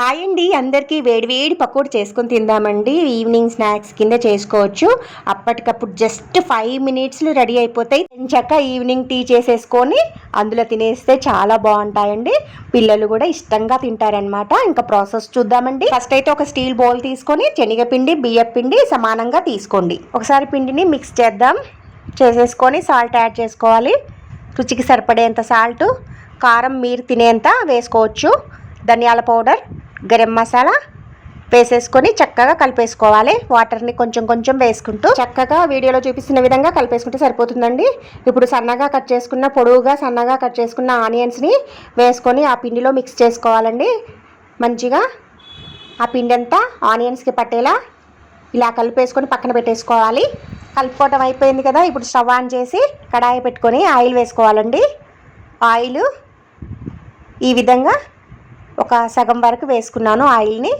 Hi అండి అందరికీ వేడివేడి పకోడీ చేసుకొని తిందామండి. ఈవినింగ్ స్నాక్స్ కింద చేసుకోవచ్చు. అప్పటికప్పుడు జస్ట్ ఫైవ్ మినిట్స్లో రెడీ అయిపోతాయి. చక్క ఈవినింగ్ టీ చేసేసుకొని అందులో తినేస్తే చాలా బాగుంటాయండి. పిల్లలు కూడా ఇష్టంగా తింటారనమాట ఇంకా ప్రాసెస్ చూద్దామండి. ఫస్ట్ అయితే ఒక స్టీల్ బౌల్ తీసుకొని శనగపిండి బియ్యం పిండి సమానంగా తీసుకోండి. ఒకసారి పిండిని మిక్స్ చేద్దాం. చేసేసుకొని సాల్ట్ యాడ్ చేసుకోవాలి. రుచికి సరిపడేంత సాల్ట్ కారం మీరు తినేంత వేసుకోవచ్చు. ధనియాల పౌడర్ గరం మసాలా వేసేసుకొని చక్కగా కలిపేసుకోవాలి. వాటర్ని కొంచెం కొంచెం వేసుకుంటూ చక్కగా వీడియోలో చూపిస్తున్న విధంగా కలిపేసుకుంటే సరిపోతుందండి. ఇప్పుడు సన్నగా కట్ చేసుకున్న పొడవుగా సన్నగా కట్ చేసుకున్న ఆనియన్స్ని వేసుకొని ఆ పిండిలో మిక్స్ చేసుకోవాలండి. మంచిగా ఆ పిండి అంతా ఆనియన్స్కి పట్టేలా ఇలా కలిపేసుకొని పక్కన పెట్టేసుకోవాలి. కలుపుకోవటం అయిపోయింది కదా ఇప్పుడు స్టవ్ ఆన్ చేసి కడాయి పెట్టుకొని ఆయిల్ వేసుకోవాలండి. ఆయిల్ ఈ విధంగా ఒక సగం వరకు వేసుకున్నాను ఆయిల్ని.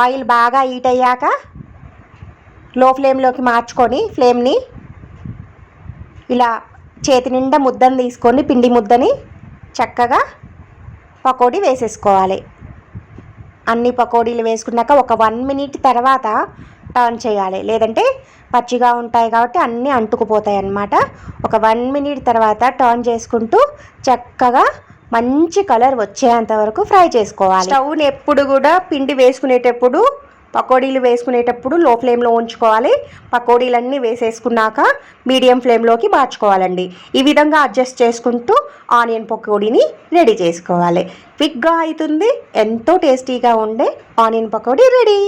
ఆయిల్ బాగా హీట్ అయ్యాక లో ఫ్లేమ్లోకి మార్చుకొని ఫ్లేమ్ని ఇలా చేతి నిండా ముద్దను తీసుకొని పిండి ముద్దని చక్కగా పకోడీ వేసేసుకోవాలి. అన్ని పకోడీలు వేసుకున్నాక ఒక వన్ మినిట్ తర్వాత టర్న్ చేయాలి. లేదంటే పచ్చిగా ఉంటాయి కాబట్టి అన్నీ అంటుకుపోతాయి అన్నమాట ఒక వన్ మినిట్ తర్వాత టర్న్ చేసుకుంటూ చక్కగా మంచి కలర్ వచ్చేంత వరకు ఫ్రై చేసుకోవాలి. స్టవ్ని ఎప్పుడు కూడా పిండి వేసుకునేటప్పుడు పకోడీలు వేసుకునేటప్పుడు లో ఫ్లేమ్లో ఉంచుకోవాలి. పకోడీలన్నీ వేసేసుకున్నాక మీడియం ఫ్లేమ్లోకి మార్చుకోవాలండి. ఈ విధంగా అడ్జస్ట్ చేసుకుంటూ ఆనియన్ పకోడీని రెడీ చేసుకోవాలి. క్విక్గా అవుతుంది ఎంతో టేస్టీగా ఉండే ఆనియన్ పకోడీ రెడీ.